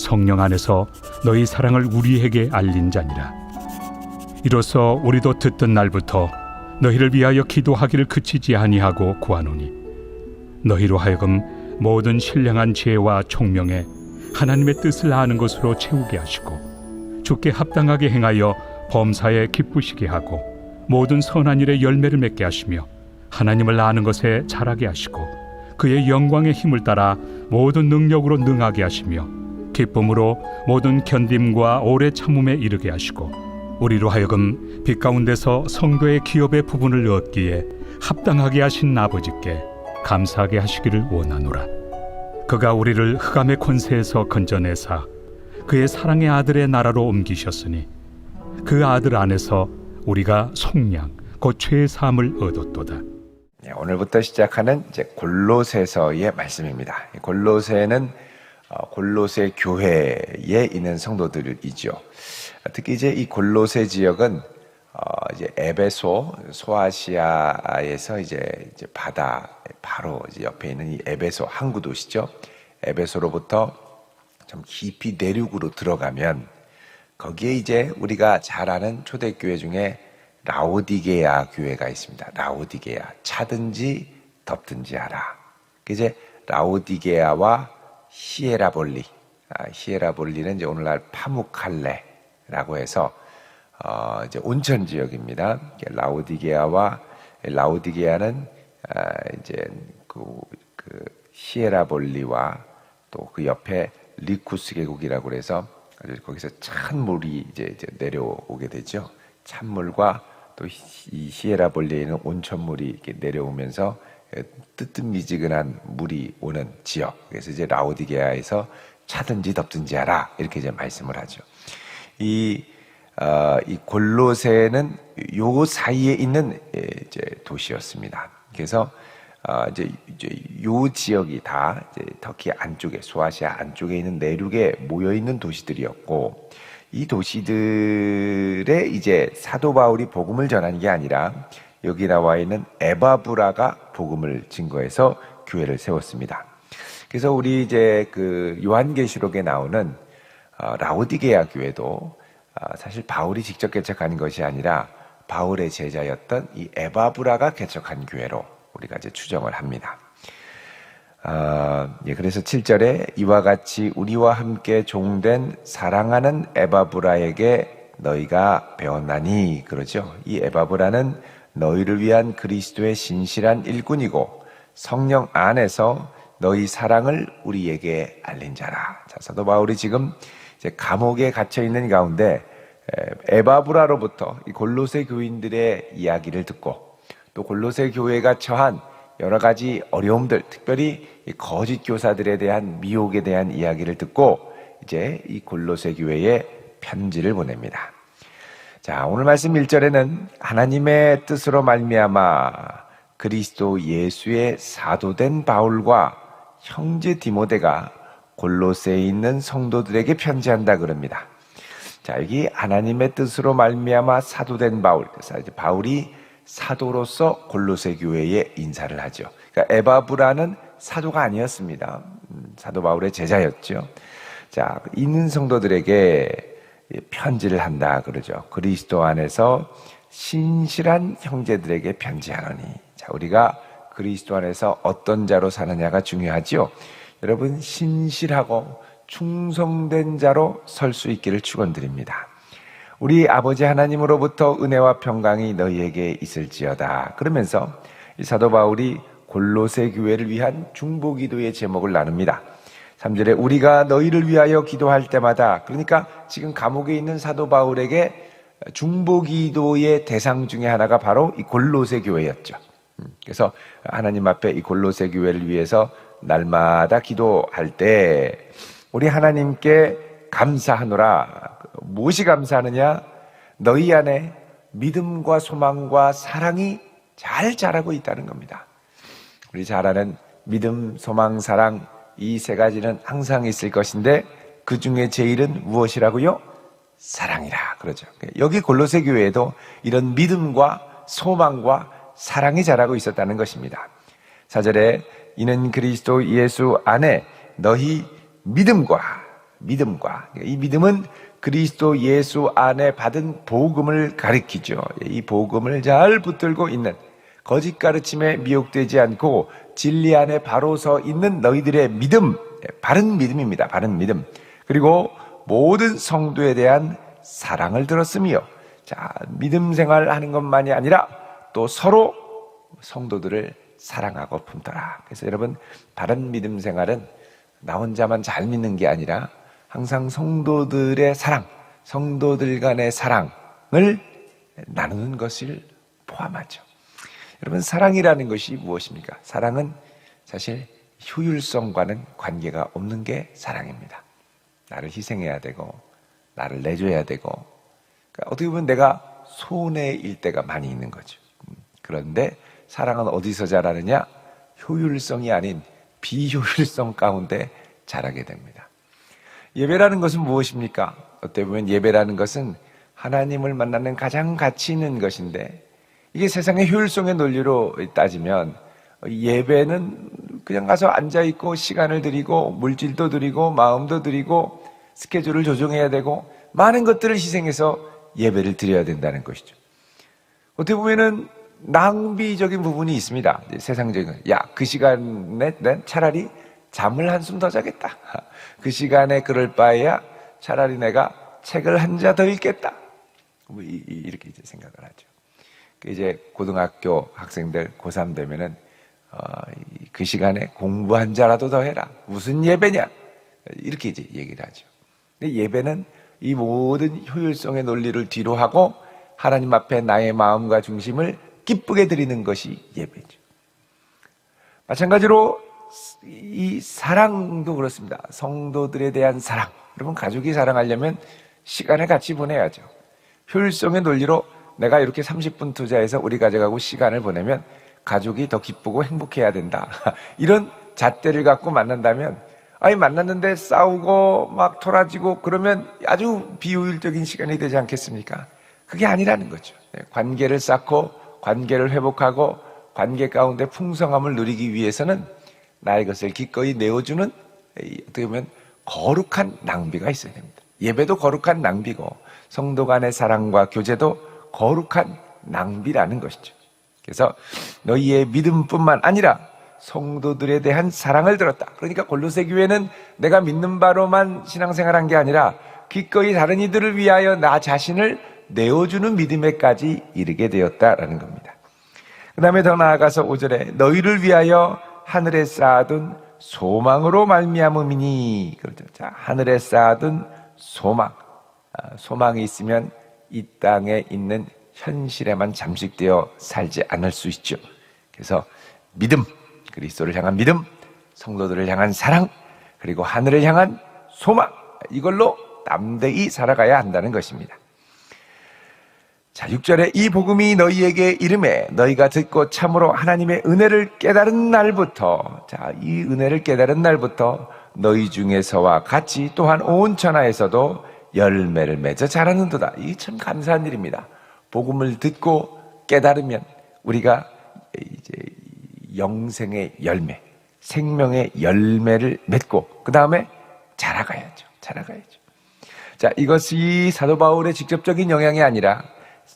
성령 안에서 너희 사랑을 우리에게 알린 자니라. 이로써 우리도 듣던 날부터 너희를 위하여 기도하기를 그치지 아니하고 구하노니 너희로 하여금 모든 신령한 지혜와 총명에 하나님의 뜻을 아는 것으로 채우게 하시고 주께 합당하게 행하여 범사에 기쁘시게 하고 모든 선한 일에 열매를 맺게 하시며 하나님을 아는 것에 자라게 하시고 그의 영광의 힘을 따라 모든 능력으로 능하게 하시며 기쁨으로 모든 견딤과 오래 참음에 이르게 하시고 우리로 하여금 빛 가운데서 성도의 기업의 부분을 얻기에 합당하게 하신 아버지께 감사하게 하시기를 원하노라. 그가 우리를 흑암의 권세에서 건져내사 그의 사랑의 아들의 나라로 옮기셨으니 그 아들 안에서 우리가 속량 곧 죄의 사함을 얻었도다. 네, 오늘부터 시작하는 이제 골로새서의 말씀입니다. 이 골로새는 어, 골로새 교회에 있는 성도들이죠. 특히 이제 이 골로새 지역은 어, 이제 에베소 소아시아에서 이제, 이제 바다 바로 이제 옆에 있는 이 에베소 항구 도시죠. 에베소로부터 좀 깊이 내륙으로 들어가면 거기에 이제 우리가 잘 아는 초대교회 중에 라오디게아 교회가 있습니다. 라오디게아 차든지 덮든지 하라. 그 이제 라오디게아와 히에라볼리, 아, 히에라볼리는 이제 오늘날 파무칼레라고 해서 어, 이제 온천 지역입니다. 라오디게아와 라오디게아는 아, 이제 그, 그 히에라볼리와 또 그 옆에 리쿠스 계곡이라고 그래서 거기서 찬물이 이제, 이제 내려오게 되죠. 찬물과 또 이 히에라볼리에 있는 온천물이 이렇게 내려오면서 뜨뜻미지근한 물이 오는 지역. 그래서 이제 라오디게아에서 차든지 덮든지 하라 이렇게 이제 말씀을 하죠. 이, 어, 이 골로새는 요 사이에 있는 예, 이제 도시였습니다. 그래서 어, 이제, 이제 요 지역이 다 이제 터키 안쪽에 소아시아 안쪽에 있는 내륙에 모여 있는 도시들이었고 이 도시들에 이제 사도 바울이 복음을 전하는 게 아니라 여기 나와 있는 에바브라가 복음을 증거해서 교회를 세웠습니다. 그래서 우리 이제 그 요한계시록에 나오는 어, 라오디게아 교회도 어, 사실 바울이 직접 개척한 것이 아니라 바울의 제자였던 이 에바브라가 개척한 교회로 우리가 이제 추정을 합니다. 아, 예, 그래서 7절에 이와 같이 우리와 함께 종된 사랑하는 에바브라에게 너희가 배웠나니 그러죠. 이 에바브라는 너희를 위한 그리스도의 신실한 일꾼이고 성령 안에서 너희 사랑을 우리에게 알린 자라. 자, 사도 바울이 지금 이제 감옥에 갇혀 있는 가운데 에바브라로부터 이 골로새 교인들의 이야기를 듣고 또 골로새 교회가 처한 여러 가지 어려움들, 특별히 거짓 교사들에 대한 미혹에 대한 이야기를 듣고 이제 이 골로새 교회에 편지를 보냅니다. 자, 오늘 말씀 1절에는 하나님의 뜻으로 말미암아 그리스도 예수의 사도된 바울과 형제 디모데가 골로새에 있는 성도들에게 편지한다 그럽니다. 자, 여기 하나님의 뜻으로 말미암아 사도된 바울. 그래서 바울이 사도로서 골로새 교회에 인사를 하죠. 그러니까 에바브라는 사도가 아니었습니다. 음, 사도 바울의 제자였죠. 자, 있는 성도들에게 편지를 한다 그러죠. 그리스도 안에서 신실한 형제들에게 편지하노니. 자, 우리가 그리스도 안에서 어떤 자로 사느냐가 중요하지요. 여러분 신실하고 충성된 자로 설 수 있기를 축원드립니다. 우리 아버지 하나님으로부터 은혜와 평강이 너희에게 있을지어다. 그러면서 이 사도 바울이 골로새 교회를 위한 중보 기도의 제목을 나눕니다. 3절에 우리가 너희를 위하여 기도할 때마다 그러니까 지금 감옥에 있는 사도 바울에게 중보 기도의 대상 중에 하나가 바로 이 골로새 교회였죠. 음, 그래서 하나님 앞에 이 골로새 교회를 위해서 날마다 기도할 때 우리 하나님께 감사하노라. 무엇이 감사하느냐? 너희 안에 믿음과 소망과 사랑이 잘 자라고 있다는 겁니다. 우리 잘 아는 믿음, 소망, 사랑 이 세 가지는 항상 있을 것인데 그 중에 제일은 무엇이라고요? 사랑이라 그러죠. 여기 골로새 교회에도 이런 믿음과 소망과 사랑이 자라고 있었다는 것입니다. 사절에 이는 그리스도 예수 안에 너희 믿음과 믿음과 이 믿음은 그리스도 예수 안에 받은 복음을 가리키죠. 이 복음을 잘 붙들고 있는 거짓 가르침에 미혹되지 않고 진리 안에 바로 서 있는 너희들의 믿음, 바른 믿음입니다. 바른 믿음. 그리고 모든 성도에 대한 사랑을 들었으며, 자, 믿음 생활 하는 것만이 아니라 또 서로 성도들을 사랑하고 품더라. 그래서 여러분, 바른 믿음 생활은 나 혼자만 잘 믿는 게 아니라 항상 성도들의 사랑, 성도들 간의 사랑을 나누는 것을 포함하죠. 여러분, 사랑이라는 것이 무엇입니까? 사랑은 사실 효율성과는 관계가 없는 게 사랑입니다. 나를 희생해야 되고, 나를 내줘야 되고, 그러니까 어떻게 보면 내가 손해일 때가 많이 있는 거죠. 음, 그런데 사랑은 어디서 자라느냐? 효율성이 아닌 비효율성 가운데 자라게 됩니다. 예배라는 것은 무엇입니까? 어떻게 보면 예배라는 것은 하나님을 만나는 가장 가치 있는 것인데 이게 세상의 효율성의 논리로 따지면 예배는 그냥 가서 앉아 있고 시간을 드리고 물질도 드리고 마음도 드리고 스케줄을 조정해야 되고 많은 것들을 희생해서 예배를 드려야 된다는 것이죠. 어떻게 보면은 낭비적인 부분이 있습니다. 세상적인 야 그 시간에 난 차라리 잠을 한숨 더 자겠다. 그 시간에 그럴 바에야 차라리 내가 책을 한 자 더 읽겠다. 뭐 이렇게 이제 생각을 하죠. 그 이제 고등학교 학생들 고3 되면은 어, 그 시간에 공부 한 자라도 더 해라. 무슨 예배냐? 이렇게 이제 얘기를 하죠. 근데 예배는 이 모든 효율성의 논리를 뒤로 하고 하나님 앞에 나의 마음과 중심을 기쁘게 드리는 것이 예배죠. 마찬가지로 이 사랑도 그렇습니다. 성도들에 대한 사랑. 여러분, 가족이 사랑하려면 시간을 같이 보내야죠. 효율성의 논리로 내가 이렇게 30분 투자해서 우리 가족하고 시간을 보내면 가족이 더 기쁘고 행복해야 된다. 이런 잣대를 갖고 만난다면, 아니, 만났는데 싸우고 막 토라지고 그러면 아주 비효율적인 시간이 되지 않겠습니까? 그게 아니라는 거죠. 네, 관계를 쌓고 관계를 회복하고 관계 가운데 풍성함을 누리기 위해서는 나의 것을 기꺼이 내어주는 어떻게 보면 거룩한 낭비가 있어야 됩니다. 예배도 거룩한 낭비고 성도 간의 사랑과 교제도 거룩한 낭비라는 것이죠. 그래서 너희의 믿음뿐만 아니라 성도들에 대한 사랑을 들었다. 그러니까 골로새 교회는 내가 믿는 바로만 신앙생활한 게 아니라 기꺼이 다른 이들을 위하여 나 자신을 내어주는 믿음에까지 이르게 되었다라는 겁니다. 그 다음에 더 나아가서 5절에 너희를 위하여 하늘에 쌓아둔 소망으로 말미암음이니 그렇죠. 자, 하늘에 쌓아둔 소망. 아, 소망이 있으면 이 땅에 있는 현실에만 잠식되어 살지 않을 수 있죠. 그래서 믿음, 그리스도를 향한 믿음, 성도들을 향한 사랑, 그리고 하늘을 향한 소망, 이걸로 담대히 살아가야 한다는 것입니다. 자, 6절에 이 복음이 너희에게 이름에 너희가 듣고 참으로 하나님의 은혜를 깨달은 날부터 자, 이 은혜를 깨달은 날부터 너희 중에서와 같이 또한 온 천하에서도 열매를 맺어 자라는도다. 이게 참 감사한 일입니다. 복음을 듣고 깨달으면 우리가 이제 영생의 열매, 생명의 열매를 맺고 그 다음에 자라가야죠. 자라가야죠. 자, 이것이 사도 바울의 직접적인 영향이 아니라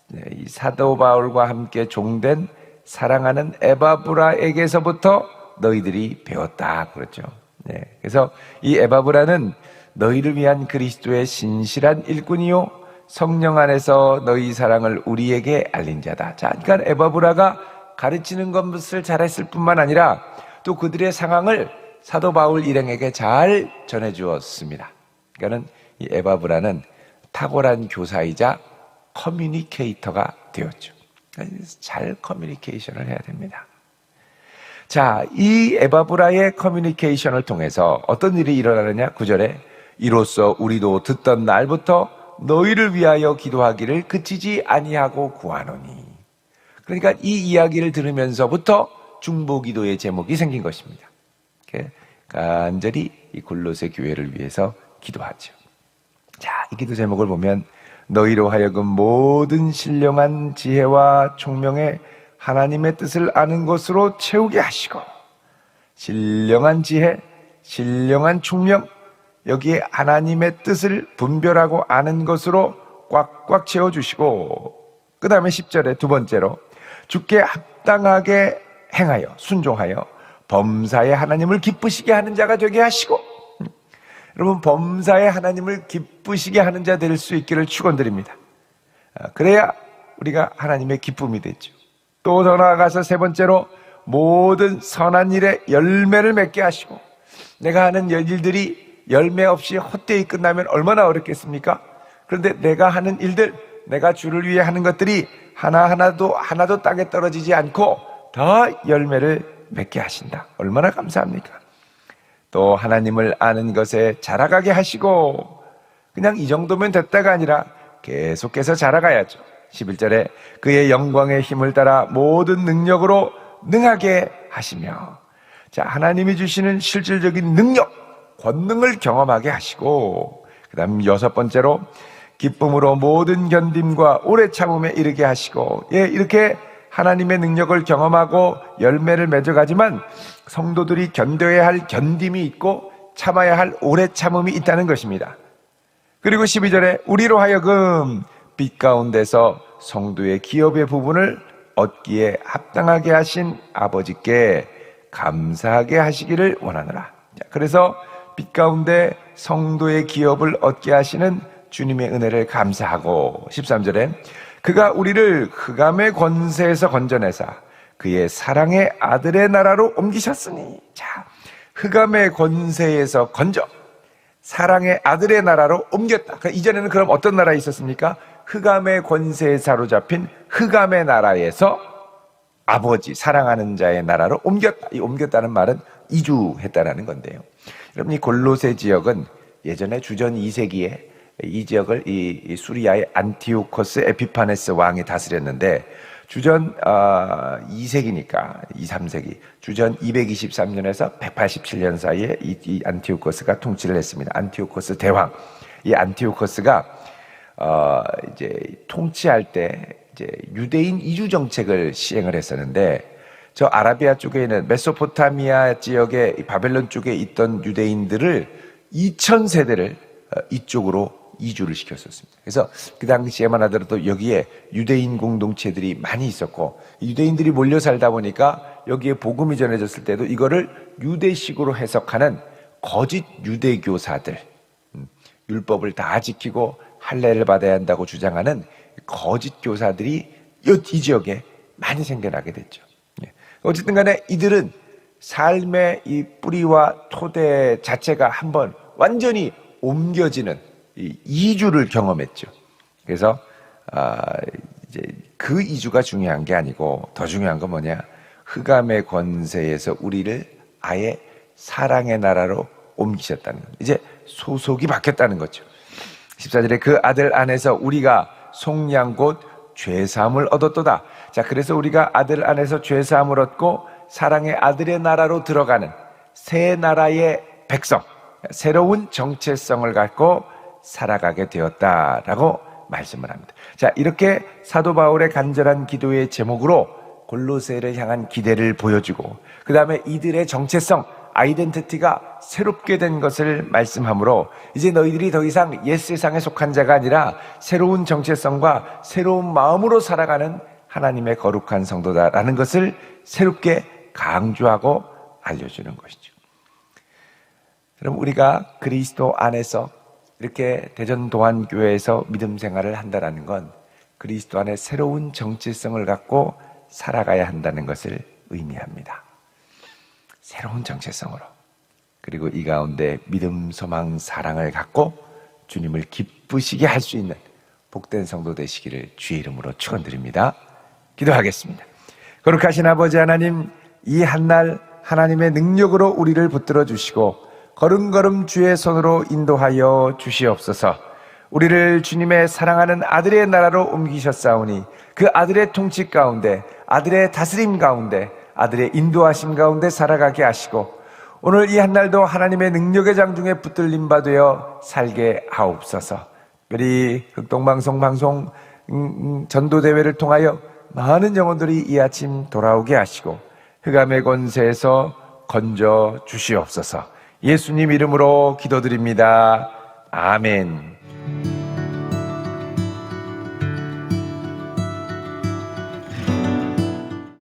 네, 이 사도 바울과 함께 종된 사랑하는 에바브라에게서부터 너희들이 배웠다 그렇죠. 네, 그래서 이 에바브라는 너희를 위한 그리스도의 신실한 일꾼이요 성령 안에서 너희 사랑을 우리에게 알린 자다. 자, 그러니까 에바브라가 가르치는 것을 잘했을 뿐만 아니라 또 그들의 상황을 사도 바울 일행에게 잘 전해 주었습니다. 그러니까는 이 에바브라는 탁월한 교사이자 커뮤니케이터가 되었죠. 그러니까 잘 커뮤니케이션을 해야 됩니다. 자, 이 에바브라의 커뮤니케이션을 통해서 어떤 일이 일어나느냐? 구절에 이로써 우리도 듣던 날부터 너희를 위하여 기도하기를 그치지 아니하고 구하노니. 그러니까 이 이야기를 들으면서부터 중보 기도의 제목이 생긴 것입니다. 간절히 이 골로새 교회를 위해서 기도하죠. 자, 이 기도 제목을 보면 너희로 하여금 모든 신령한 지혜와 총명에 하나님의 뜻을 아는 것으로 채우게 하시고 신령한 지혜, 신령한 총명 여기에 하나님의 뜻을 분별하고 아는 것으로 꽉꽉 채워 주시고 그 다음에 10절에 두 번째로 주께 합당하게 행하여 순종하여 범사에 하나님을 기쁘시게 하는 자가 되게 하시고 여러분 범사에 하나님을 기쁘시게 하는 자 될 수 있기를 축원드립니다. 아, 그래야 우리가 하나님의 기쁨이 되죠. 또 더 나아가서 세 번째로 모든 선한 일에 열매를 맺게 하시고 내가 하는 일들이 열매 없이 헛되이 끝나면 얼마나 어렵겠습니까? 그런데 내가 하는 일들, 내가 주를 위해 하는 것들이 하나하나도 하나도 땅에 떨어지지 않고 더 열매를 맺게 하신다. 얼마나 감사합니까? 또 하나님을 아는 것에 자라가게 하시고 그냥 이 정도면 됐다가 아니라 계속해서 자라가야죠. 11절에 그의 영광의 힘을 따라 모든 능력으로 능하게 하시며 자, 하나님이 주시는 실질적인 능력, 권능을 경험하게 하시고 그다음 여섯 번째로 기쁨으로 모든 견딤과 오래 참음에 이르게 하시고 예, 이렇게 하나님의 능력을 경험하고 열매를 맺어가지만 성도들이 견뎌야 할 견딤이 있고 참아야 할 오래 참음이 있다는 것입니다. 그리고 12절에 우리로 하여금 빛 가운데서 성도의 기업의 부분을 얻기에 합당하게 하신 아버지께 감사하게 하시기를 원하노라. 그래서 빛 가운데 성도의 기업을 얻게 하시는 주님의 은혜를 감사하고 13절에 그가 우리를 흑암의 권세에서 건져내사 그의 사랑의 아들의 나라로 옮기셨으니 자 흑암의 권세에서 건져 사랑의 아들의 나라로 옮겼다. 그러니까 이전에는 그럼 어떤 나라에 있었습니까? 흑암의 권세에 사로잡힌 흑암의 나라에서 아버지 사랑하는 자의 나라로 옮겼다. 이 옮겼다는 말은 이주했다라는 건데요. 여러분 이 골로새 지역은 예전에 주전 2세기에 이 지역을 이, 수리아의 안티오코스 에피파네스 왕이 다스렸는데 주전 어, 2세기니까 2, 3세기 주전 223년에서 187년 사이에 이, 이 안티오코스가 통치를 했습니다. 안티오코스 대왕 이 안티오코스가 어, 이제 통치할 때 이제 유대인 이주 정책을 시행을 했었는데 저 아라비아 쪽에 있는 메소포타미아 지역의 바벨론 쪽에 있던 유대인들을 2천 세대를 어, 이쪽으로 이주를 시켰었습니다. 그래서 그 당시에만 하더라도 여기에 유대인 공동체들이 많이 있었고 유대인들이 몰려 살다 보니까 여기에 복음이 전해졌을 때도 이거를 유대식으로 해석하는 거짓 유대교사들 음, 율법을 다 지키고 할례를 받아야 한다고 주장하는 거짓 교사들이 이 지역에 많이 생겨나게 됐죠. 예. 어쨌든 간에 이들은 삶의 이 뿌리와 토대 자체가 한번 완전히 옮겨지는 이주를 경험했죠. 그래서 아 이제 그 이주가 중요한 게 아니고 더 중요한 건 뭐냐? 흑암의 권세에서 우리를 아예 사랑의 나라로 옮기셨다는 거. 이제 소속이 바뀌었다는 거죠. 14절에 그 아들 안에서 우리가 속량 곧 죄사함을 얻었도다. 자, 그래서 우리가 아들 안에서 죄사함을 얻고 사랑의 아들의 나라로 들어가는 새 나라의 백성, 새로운 정체성을 갖고 살아가게 되었다라고 말씀을 합니다. 자, 이렇게 사도 바울의 간절한 기도의 제목으로 골로새를 향한 기대를 보여주고 그 다음에 이들의 정체성, 아이덴티티가 새롭게 된 것을 말씀하므로 이제 너희들이 더 이상 옛 세상에 속한 자가 아니라 새로운 정체성과 새로운 마음으로 살아가는 하나님의 거룩한 성도다라는 것을 새롭게 강조하고 알려주는 것이죠. 그럼 우리가 그리스도 안에서 이렇게 대전 도안교회에서 믿음 생활을 한다라는 건 그리스도 안에 새로운 정체성을 갖고 살아가야 한다는 것을 의미합니다. 새로운 정체성으로. 그리고 이 가운데 믿음, 소망, 사랑을 갖고 주님을 기쁘시게 할 수 있는 복된 성도 되시기를 주의 이름으로 축원드립니다. 기도하겠습니다. 거룩하신 아버지 하나님, 이 한날 하나님의 능력으로 우리를 붙들어 주시고 걸음걸음 주의 손으로 인도하여 주시옵소서. 우리를 주님의 사랑하는 아들의 나라로 옮기셨사오니 그 아들의 통치 가운데 아들의 다스림 가운데 아들의 인도하심 가운데 살아가게 하시고 오늘 이 한날도 하나님의 능력의 장중에 붙들림 받되어 살게 하옵소서. 우리 극동방송 방송 음, 음, 전도대회를 통하여 많은 영혼들이 이 아침 돌아오게 하시고 흑암의 권세에서 건져 주시옵소서. 예수님 이름으로 기도드립니다. 아멘.